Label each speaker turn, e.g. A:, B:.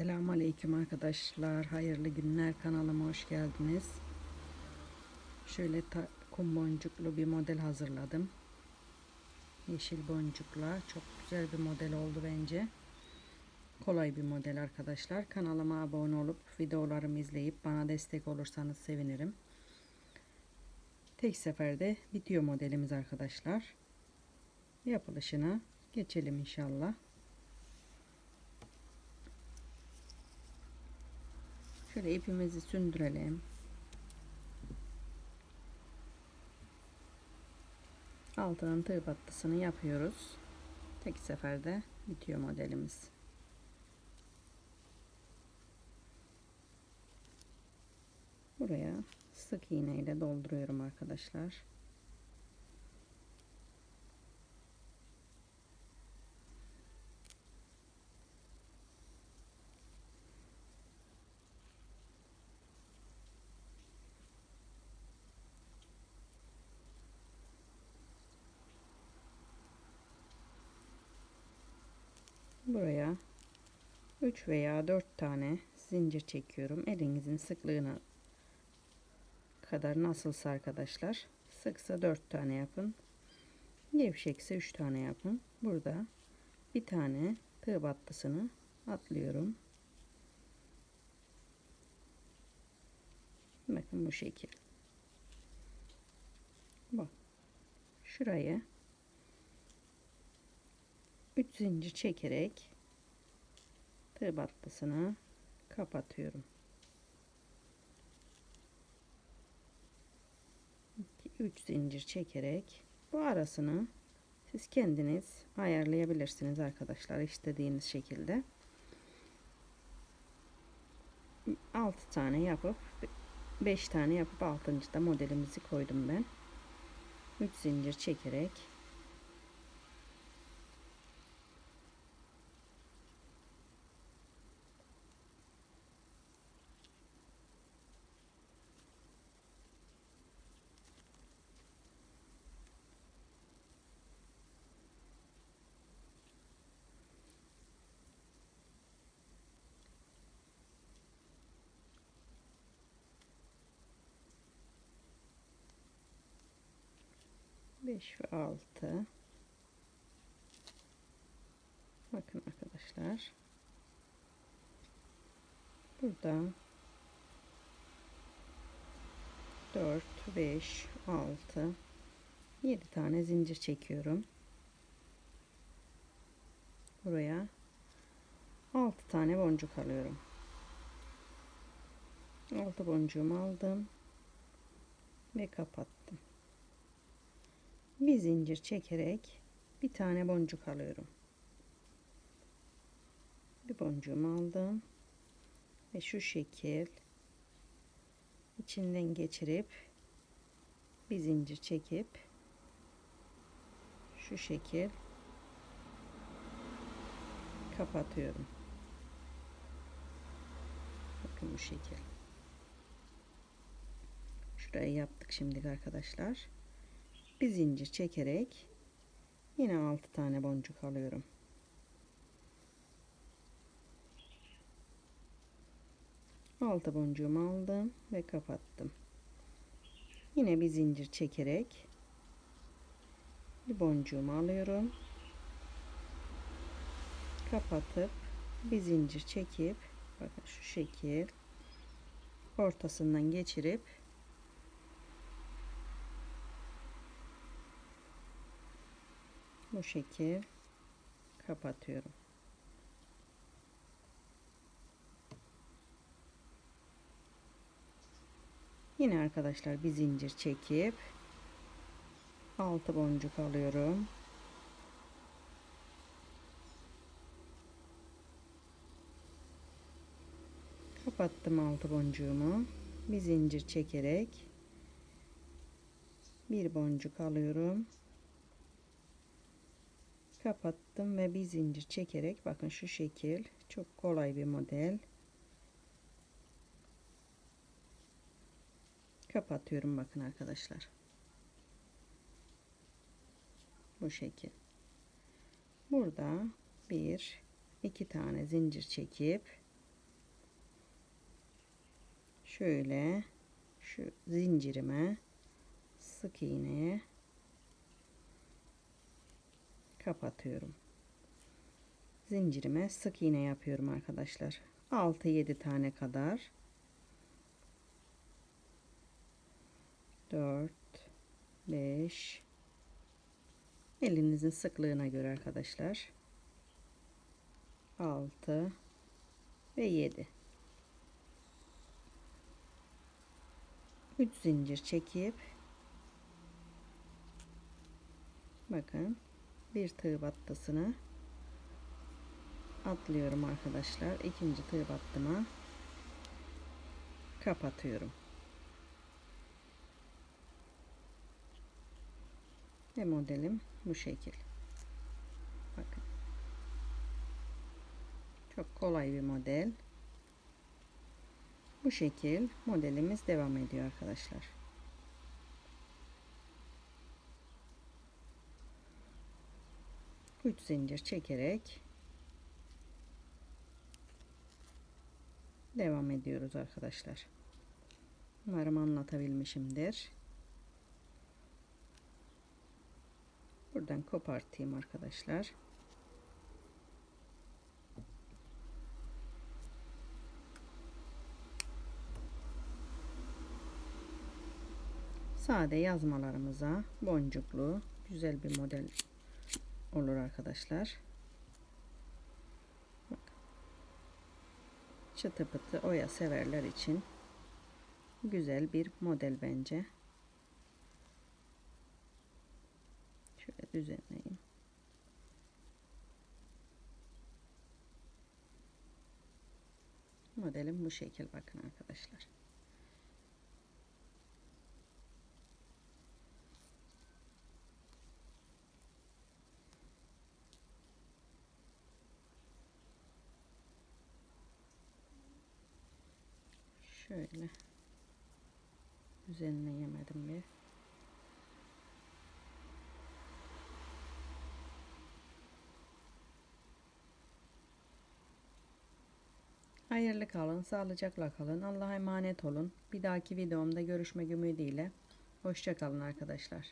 A: Selamun Aleyküm arkadaşlar. Hayırlı günler. Kanalıma hoş geldiniz. Şöyle ta- kum boncuklu bir model hazırladım. Yeşil boncukla. Çok güzel bir model oldu bence. Kolay bir model arkadaşlar. Kanalıma abone olup videolarımı izleyip bana destek olursanız sevinirim. Tek seferde bitiyor modelimiz arkadaşlar. Yapılışına geçelim inşallah. Şöyle ipimizi sündürelim. Altının tığ battısını yapıyoruz. Tek seferde bitiyor modelimiz. Buraya sık iğne ile dolduruyorum arkadaşlar. Buraya 3 veya 4 tane zincir çekiyorum. Elinizin sıklığına kadar nasılsa arkadaşlar. Sıksa 4 tane yapın. Gevşekse 3 tane yapın. Burada bir tane tığ battısını atlıyorum. Bakın bu şekil. Bak. Şurayı 3 zincir çekerek tığ battısını kapatıyorum. 3 zincir çekerek bu arasını siz kendiniz ayarlayabilirsiniz arkadaşlar istediğiniz şekilde. 6 tane yapıp 5 tane yapıp 6. da modelimizi koydum ben. 3 zincir çekerek Beş ve altı. Bakın arkadaşlar. Burada 4, 5, 6, 7 tane zincir çekiyorum. Buraya 6 tane boncuk alıyorum. 6 boncuğumu aldım ve kapattım. Bir zincir çekerek bir tane boncuk alıyorum. Bir boncuğumu aldım ve şu şekil içinden geçirip bir zincir çekip şu şekil kapatıyorum. Bakın bu şekil. Şurayı yaptık şimdi arkadaşlar. Bir zincir çekerek yine 6 tane boncuk alıyorum. Altı boncuğumu aldım ve kapattım. Yine bir zincir çekerek bir boncuğumu alıyorum. Kapatıp bir zincir çekip bakın şu şekil ortasından geçirip bu şekil kapatıyorum. Yine arkadaşlar bir zincir çekip altı boncuk alıyorum. Kapattım altı boncuğumu. Bir zincir çekerek bir boncuk alıyorum. Kapattım ve bir zincir çekerek bakın şu şekil çok kolay bir model. kapatıyorum bakın arkadaşlar. Bu şekil. Burada bir iki tane zincir çekip şöyle şu zincirime sık iğneye kapatıyorum. Zincirime sık iğne yapıyorum arkadaşlar. 6-7 tane kadar. 4 5 Elinizin sıklığına göre arkadaşlar. 6 ve 7 3 zincir çekip bakın bir tığ battısını atlıyorum arkadaşlar. İkinci tığ battıma kapatıyorum. Ve modelim bu şekil. Bakın. Çok kolay bir model. Bu şekil modelimiz devam ediyor arkadaşlar Üç zincir çekerek devam ediyoruz arkadaşlar. Umarım anlatabilmişimdir. Buradan kopartayım arkadaşlar. Sade yazmalarımıza boncuklu güzel bir model olur arkadaşlar. Bak. Çıtı pıtı oya severler için güzel bir model bence. Şöyle düzenleyeyim. Modelim bu şekil bakın arkadaşlar. Şöyle düzenleyemedim bir. Hayırlı kalın, sağlıcakla kalın. Allah'a emanet olun. Bir dahaki videomda görüşmek ümidiyle. Hoşça kalın arkadaşlar.